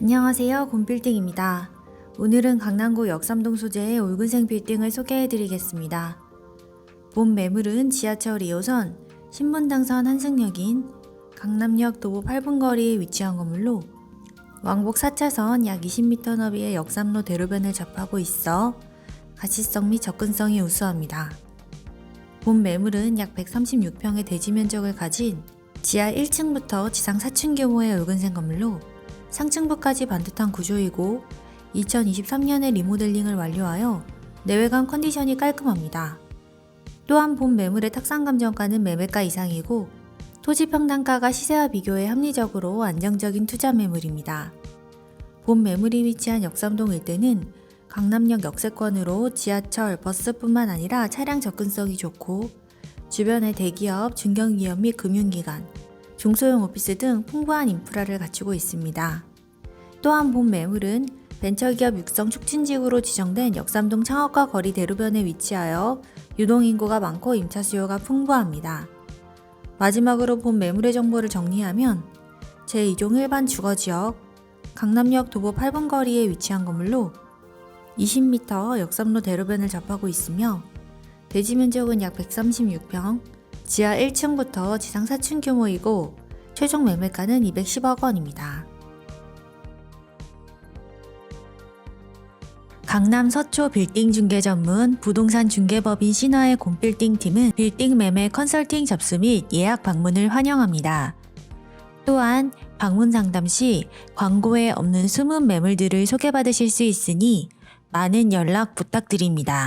안녕하세요. 곰빌딩입니다. 오늘은 강남구 역삼동 소재의 올근생 빌딩을 소개해드리겠습니다. 본 매물은 지하철 2호선 신분당선 한승역인 강남역 도보 8분 거리에 위치한 건물로 왕복 4차선 약 20m 너비의 역삼로 대로변을 접하고 있어 가시성 및 접근성이 우수합니다. 본 매물은 약 136평의 대지 면적을 가진 지하 1층부터 지상 4층 규모의 올근생 건물로 상층부까지 반듯한 구조이고 2023년에 리모델링을 완료하여 내외관 컨디션이 깔끔합니다. 또한 본 매물의 탁상 감정가는 매매가 이상이고 토지 평당가가 시세와 비교해 합리적으로 안정적인 투자 매물입니다. 본 매물이 위치한 역삼동 일대는 강남역 역세권으로 지하철, 버스뿐만 아니라 차량 접근성이 좋고 주변에 대기업, 중견기업 및 금융기관, 중소형 오피스 등 풍부한 인프라를 갖추고 있습니다. 또한 본 매물은 벤처기업 육성 촉진지구로 지정된 역삼동 창업과 거리 대로변에 위치하여 유동인구가 많고 임차 수요가 풍부합니다. 마지막으로 본 매물의 정보를 정리하면 제2종 일반 주거지역 강남역 도보 8분 거리에 위치한 건물로 20m 역삼로 대로변을 접하고 있으며 대지 면적은 약 136평, 지하 1층부터 지상 4층 규모이고 최종 매매가는 210억 원입니다. 강남 서초 빌딩 중개 전문 부동산 중개법인 신화의 곰빌딩 팀은 빌딩 매매 컨설팅 접수 및 예약 방문을 환영합니다. 또한 방문 상담 시 광고에 없는 숨은 매물들을 소개받으실 수 있으니 많은 연락 부탁드립니다.